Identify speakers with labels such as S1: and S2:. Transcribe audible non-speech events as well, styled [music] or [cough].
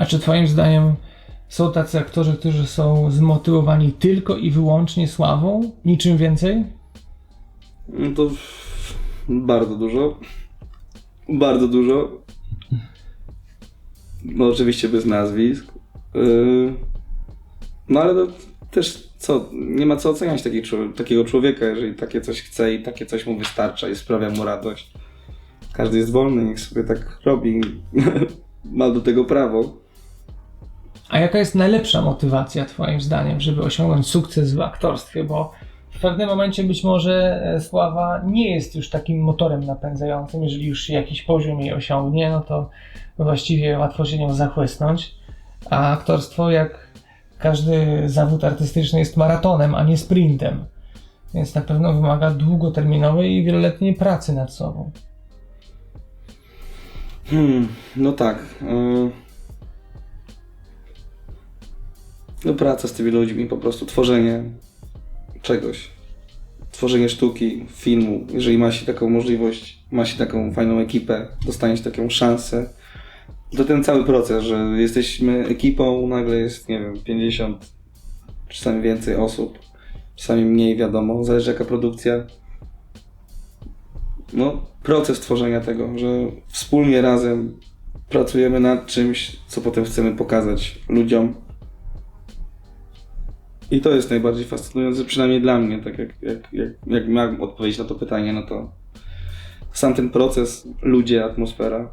S1: A czy Twoim zdaniem są tacy aktorzy, którzy są zmotywowani tylko i wyłącznie sławą? Niczym więcej?
S2: No to bardzo dużo. Bardzo dużo. No oczywiście bez nazwisk. Yy, No ale to też co, nie ma co oceniać człowieka- takiego człowieka, jeżeli takie coś chce i takie coś mu wystarcza i sprawia mu radość. Każdy jest wolny, niech sobie tak robi. [laughs] ma do tego prawo.
S1: A jaka jest najlepsza motywacja Twoim zdaniem, żeby osiągnąć sukces w aktorstwie? Bo w pewnym momencie być może e, sława nie jest już takim motorem napędzającym. Jeżeli już jakiś poziom jej osiągnie, no to właściwie łatwo się nią zachłysnąć. A aktorstwo, jak każdy zawód artystyczny, jest maratonem, a nie sprintem. Więc na pewno wymaga długoterminowej i wieloletniej pracy nad sobą.
S2: Hmm, no tak. yy. No praca z tymi ludźmi, po prostu tworzenie czegoś. Tworzenie sztuki, filmu. Jeżeli ma się taką możliwość, ma się taką fajną ekipę, dostanie się taką szansę, to ten cały proces, że jesteśmy ekipą, nagle jest, nie wiem, 50, czasami więcej osób, czasami mniej, wiadomo, zależy jaka produkcja. No, proces tworzenia tego, że wspólnie razem pracujemy nad czymś, co potem chcemy pokazać ludziom. I to jest najbardziej fascynujące, przynajmniej dla mnie, tak jak, jak, jak, jak miałem odpowiedzieć na to pytanie, no to sam ten proces, ludzie, atmosfera,